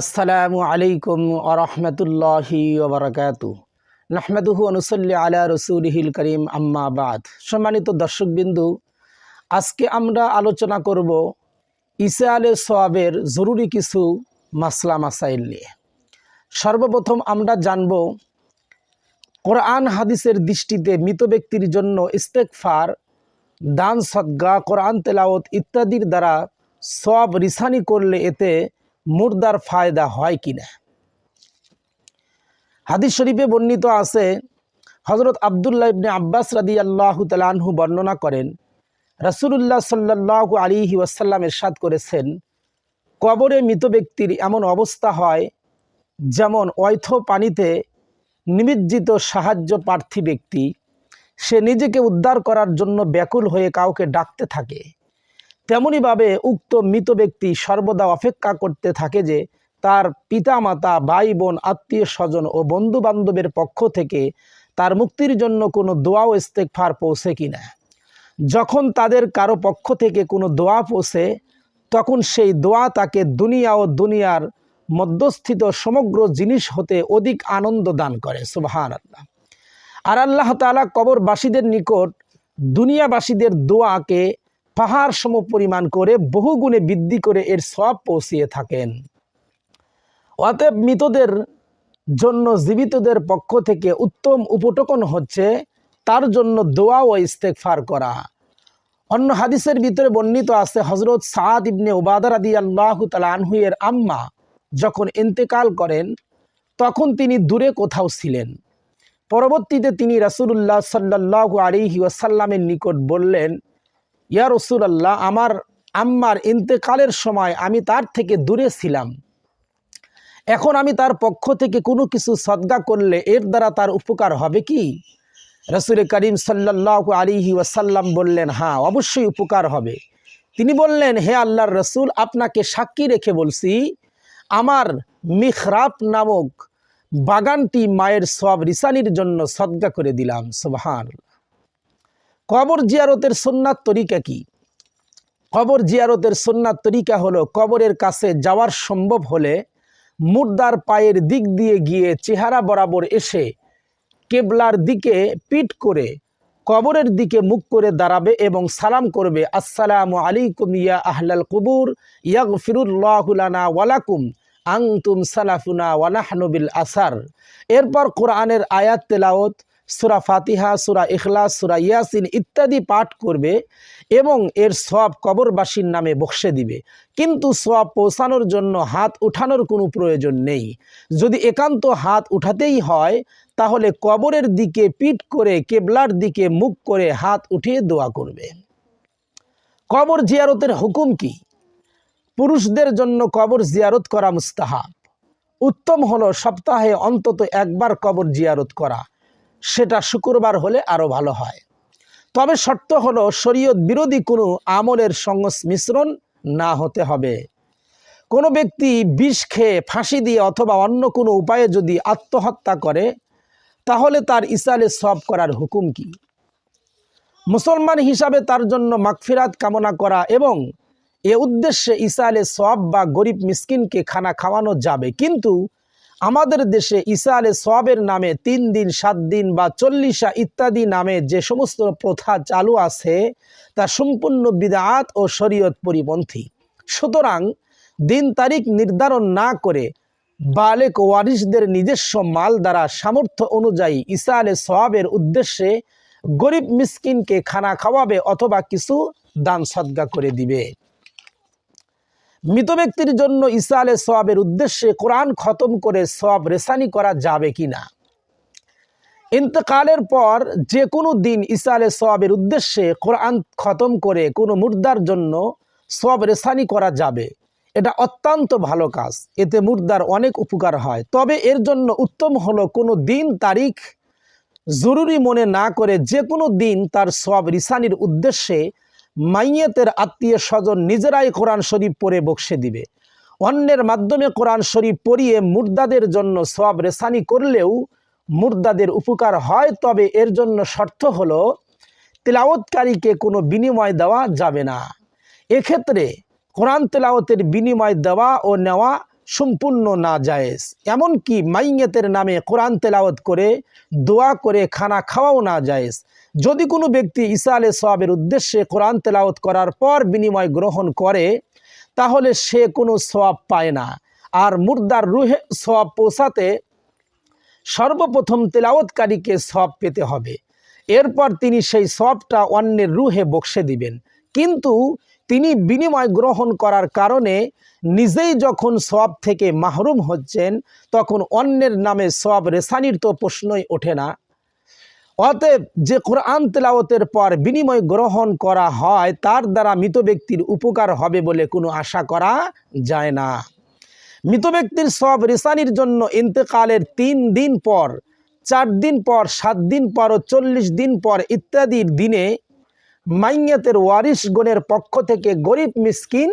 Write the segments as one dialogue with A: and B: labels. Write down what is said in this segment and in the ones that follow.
A: আসসালামু আলাইকুম আরহামতুল্লাহি ওবরাকাতু নাহমেদুহু অনুসল্লি আলা রসুলহিল করিম, আম্মা বাদ। সম্মানিত দর্শকবিন্দু, আজকে আমরা আলোচনা করব ইসা আলে সোয়াবের জরুরি কিছু মাসলা মাসাইল নিয়ে। সর্বপ্রথম আমরা জানব, কোরআন হাদিসের দৃষ্টিতে মৃত ব্যক্তির জন্য ইস্তেকফার দান সদ্গা, কোরআন তেলাওত ইত্যাদির দ্বারা সব রিসানি করলে এতে মুর্দার ফায়দা হয় কিনা? হাদিস শরীফে বর্ণিত আছে হজরত আবদুল্লাহ ইবনে আব্বাস রাদি আল্লাহ তালাহু বর্ণনা করেন, রাসুলুল্লাহ সাল্লাহ আলিহি ওয়াসাল্লাম এরশাদ করেছেন, কবরে মৃত ব্যক্তির এমন অবস্থা হয় যেমন অয়থ পানিতে নিমজ্জিত সাহায্য প্রার্থী ব্যক্তি, সে নিজেকে উদ্ধার করার জন্য ব্যাকুল হয়ে কাউকে ডাকতে থাকে। তেমনিভাবে উক্ত মৃত ব্যক্তি সর্বদা অপেক্ষা করতে থাকে যে তার পিতামাতা ভাই বোন আত্মীয় স্বজন ও বন্ধু বান্ধবের পক্ষ থেকে তার মুক্তির জন্য কোনো দোয়া ও ইস্তেকফার পৌঁছে কিনা। যখন তাদের কারও পক্ষ থেকে কোনো দোয়া পৌঁছে, তখন সেই দোয়া তাকে দুনিয়া ও দুনিয়ার মধ্যস্থিত সমগ্র জিনিস হতে অধিক আনন্দ দান করে। সুবাহান আল্লাহ আর আল্লাহ তালা কবরবাসীদের নিকট দুনিয়াবাসীদের দোয়াকে পাহাড় সম পরিমাণ করে বহুগুণে বৃদ্ধি করে এর সব পৌঁছিয়ে থাকেন। অতএব মৃতদের জন্য, জীবিতদের পক্ষ থেকে উত্তম উপটকন হচ্ছে তার জন্য দোয়া ও ইস্তেকফার করা। অন্য হাদিসের ভিতরে বর্ণিত আছে হজরত সাদ ইবনে ওবাদার আদি আল্লাহ তালানহুয়ের আম্মা যখন ইন্তেকাল করেন, তখন তিনি দূরে কোথাও ছিলেন। পরবর্তীতে তিনি রাসুল্লাহ সাল্লাহ আলিহি ওয়াসাল্লামের নিকট বললেন ইয়া রসুলাল্লাহ, আমার আম্মার ইন্তেকালের সময় আমি তার থেকে দূরে ছিলাম। এখন আমি তার পক্ষ থেকে কোনো কিছু সদ্গা করলে এর দ্বারা তার উপকার হবে কি? রসুল করিম সাল্লাহ আলিহি ওয়াসাল্লাম বললেন হ্যাঁ অবশ্যই উপকার হবে। তিনি বললেন, হে আল্লাহর রসুল, আপনাকে সাক্ষী রেখে বলছি, আমার মিখরাপ নামক বাগানটি মায়ের সব রিসানির জন্য সদ্গা করে দিলাম। সুবহান কবর জিয়ারতের সোননাথ তরিকা কি? কবর জিয়ারতের সোননাথ তরিকা হলো কবরের কাছে যাওয়ার সম্ভব হলে মুর্দার পায়ের দিক দিয়ে গিয়ে চেহারা বরাবর এসে কেবলার দিকে পিট করে কবরের দিকে মুখ করে দাঁড়াবে এবং সালাম করবে, আসসালামু আলাইকুম ইয়া আহলাল কুবুর ইয়াগ ফিরুল্লাহুলানা ওয়ালাকুম আংতুম সালাফুনা ওয়ানাহনবিল আসার। এরপর কোরআনের আয়াত তেলাওত সুরা ফাতিহা, সুরা ইখলাস, সুরা ইয়াসিন ইত্যাদি পাঠ করবে এবং এর সব কবরবাসীর নামে বসে দিবে। কিন্তু সব পৌঁছানোর জন্য হাত উঠানোর কোনো প্রয়োজন নেই। যদি একান্ত হাত উঠাতেই হয়, তাহলে কবরের দিকে পিঠ করে, কেবলার দিকে মুখ করে হাত উঠিয়ে দোয়া করবে। কবর জিয়ারতের হুকুম কি? পুরুষদের জন্য কবর জিয়ারত করা মুস্তাহাব। উত্তম হলো সপ্তাহে অন্তত একবার কবর জিয়ারত করা। সেটা শুক্রবার হলে আরও ভালো হয়। তবে শর্ত হলো, শরীয়ত বিরোধী কোনো আমলের সংমিশ্রণ না হতে হবে। কোনো ব্যক্তি বিষ খেয়ে ফাঁসি দিয়ে অথবা অন্য কোনো উপায়ে যদি আত্মহত্যা করে, তাহলে তার ইসালে সব করার হুকুম কি? মুসলমান হিসাবে তার জন্য মাগফিরাত কামনা করা এবং এ উদ্দেশ্যে ইসালে সব বা গরিব মিসকিনকে খানা খাওয়ানো যাবে। কিন্তু আমাদের দেশে ঈসা আলে সবের নামে তিন দিন, সাত দিন বা চল্লিশা ইত্যাদি নামে যে সমস্ত প্রথা চালু আছে, তা সম্পূর্ণ বিদাত ও শরীয়ত পরিপন্থী। সুতরাং দিন তারিখ নির্ধারণ না করে বালেক ওয়ারিসদের নিজস্ব মাল দ্বারা সামর্থ্য অনুযায়ী ঈসা আলে সবাবের উদ্দেশ্যে গরিব মিসকিনকে খানা খাওয়াবে অথবা কিছু দান সদ্গা করে দিবে। মৃত ব্যক্তির জন্য ঈসা আলে সবাবের উদ্দেশ্যে কোরআন খতম করে সব রেসানি করা যাবে কি না ইন্তকালের পর যে কোনো দিন ঈসা আলে সবাবের উদ্দেশ্যে কোরআন খতম করে কোনো মুর্দার জন্য সব রেসানি করা যাবে। এটা অত্যন্ত ভালো কাজ। এতে মুর্দার অনেক উপকার হয়। তবে এর জন্য উত্তম হলো কোনো দিন তারিখ জরুরি মনে না করে যে কোনো দিন তার সব রিসানির উদ্দেশ্যে মাইয়েতের আত্মীয় স্বজন নিজেরাই কোরআন শরীফ পড়ে বক্সে দিবে। অন্যের মাধ্যমে কোরআন শরীফ পড়িয়ে মুর্দাদের জন্য সব রেসানি করলেও মুর্দাদের উপকার হয়, তবে এর জন্য শর্ত হলো তেলাওতকারীকে কোনো বিনিময় দেওয়া যাবে না। এক্ষেত্রে কোরআন তেলাওতের বিনিময় দেওয়া ও নেওয়া সম্পূর্ণ না জায়েজ এমনকি মাইয়েতের নামে কোরআন তেলাওয়াত করে, দোয়া করে, খানা খাওয়াও না জায়েজ যদি কোনো ব্যক্তি ঈসা আলে সোয়াবের উদ্দেশ্যে কোরআন তেলাওয়াত করার পর বিনিময় গ্রহণ করে, তাহলে সে কোনো সোয়াব পায় না। আর মুর্দার রুহে সোয়াব পৌঁছাতে সর্বপ্রথম তেলাওয়াতকারীকে সব পেতে হবে। এরপর তিনি সেই সবটা অন্যের রুহে বক্সে দিবেন। কিন্তু তিনি বিনিময় গ্রহণ করার কারণে নিজেই যখন সব থেকে মাহরুম হচ্ছেন, তখন অন্যের নামে সব রেসানির তো প্রশ্নই ওঠে না। অতএব যে কোরআন তেলাওতের পর বিনিময় গ্রহণ করা হয়, তার দ্বারা মৃত ব্যক্তির উপকার হবে বলে কোনো আশা করা যায় না। মৃত ব্যক্তির সব রেসানির জন্য ইন্তেকালের তিন দিন পর, চার দিন পর, সাত দিন পর ও চল্লিশ দিন পর ইত্যাদির দিনে মাইয়াতের ওয়ারিশগণের পক্ষ থেকে গরিব মিসকিন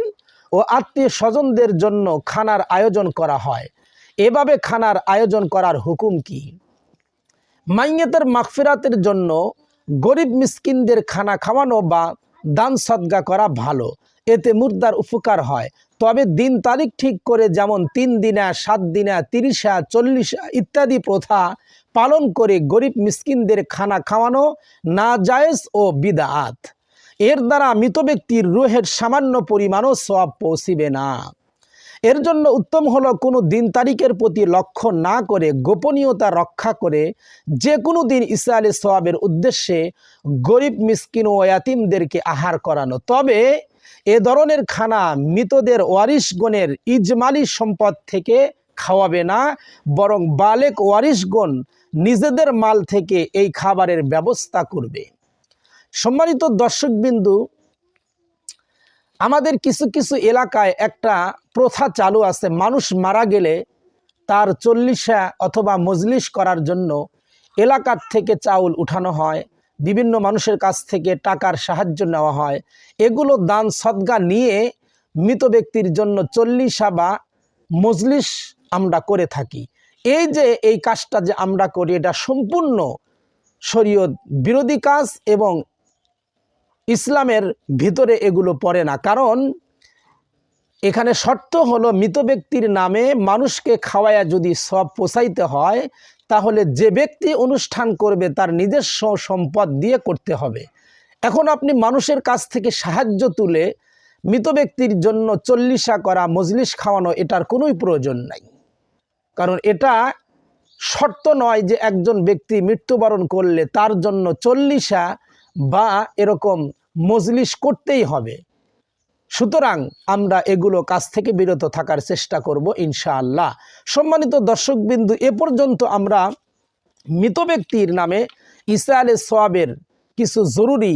A: ও আত্মীয় স্বজনদের জন্য খানার আয়োজন করা হয়। এভাবে খানার আয়োজন করার হুকুম কি? মাইয়াতের মাগফিরাতের জন্য গরিব মিসকিনদের খানা খাওয়ানো বা দান সদ্গা করা ভালো। এতে মুর্দার উপকার হয়। তবে দিন তারিখ ঠিক করে যেমন তিন দিনা, সাত দিনা, তিরিশা, চল্লিশা ইত্যাদি প্রথা পালন করে গরিব মিসকিনদের খানা খাওয়ানো না জায়েজ ও বিদাত এর দ্বারা মৃত ব্যক্তির রুহের সামান্য পরিমাণও সব পৌঁছিবে না। এর জন্য উত্তম হলো কোনো দিন তারিখের প্রতি লক্ষ্য না করে গোপনীয়তা রক্ষা করে যে কোনো দিন ইসা আলী সোয়াবের উদ্দেশ্যে গরিব, মিসকিন ও ইয়াতিমদেরকে আহার করানো। তবে এ ধরনের খানা মৃতদের ওয়ারিশগণের ইজমালি সম্পদ থেকে খাওয়াবে না, বরং বালেক ওয়ারিশগণ নিজেদের মাল থেকে এই খাবারের ব্যবস্থা করবে। সম্মানিত দর্শকবিন্দু আমাদের কিছু কিছু এলাকায় একটা প্রথা চালু আছে, মানুষ মারা গেলে তার চল্লিশা অথবা মজলিস করার জন্য এলাকার থেকে চাউল উঠানো হয়, বিভিন্ন মানুষের কাছ থেকে টাকার সাহায্য নেওয়া হয়। এগুলো দান, সদ্গা নিয়ে মৃত ব্যক্তির জন্য চল্লিশা বা মজলিস আমরা করে থাকি। এই যে, এই কাজটা যে আমরা করি, এটা সম্পূর্ণ শরীয়ত বিরোধী কাজ এবং ইসলামের ভিতরে এগুলো পড়ে না। কারণ এখানে শর্ত হলো মৃত ব্যক্তির নামে মানুষকে খাওয়ায়া যদি সব পোষাইতে হয়, তাহলে যে ব্যক্তি অনুষ্ঠান করবে তার নিজস্ব সম্পদ দিয়ে করতে হবে। এখন আপনি মানুষের কাছ থেকে সাহায্য তুলে মৃত ব্যক্তির জন্য চল্লিশা করা মজলিস খাওয়ানো, এটার কোনোই প্রয়োজন নাই। কারণ এটা শর্ত নয় যে একজন ব্যক্তি মৃত্যুবরণ করলে তার জন্য চল্লিশা বা এরকম মজলিস করতেই হবে। সুতরাং আমরা এগুলো কাছ থেকে বিরত থাকার চেষ্টা করব ইনশাআল্লাহ। সম্মানিত দর্শকবিন্দু, এ পর্যন্ত আমরা মৃত ব্যক্তির নামে ইসা আলে সোয়াবের কিছু জরুরি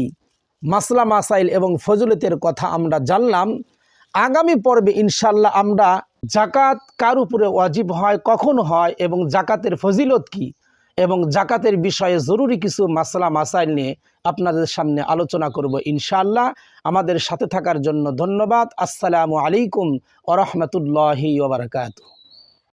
A: মাসলা, মাসাইল এবং ফজলতের কথা আমরা জানলাম। আগামী পর্বে ইনশাল্লাহ আমরা জাকাত কার উপরে ওয়াজিব হয়, কখন হয় এবং জাকাতের ফজিলত কি? এবং জাকাতের বিষয়ে জরুরি কিছু মাসলা, মাসাইল নিয়ে আপনাদের সামনে আলোচনা করব ইনশাআল্লাহ। আমাদের সাথে থাকার জন্য ধন্যবাদ। আসসালামু আলাইকুম ওরহমতুল্লাহি ওবরাকাতু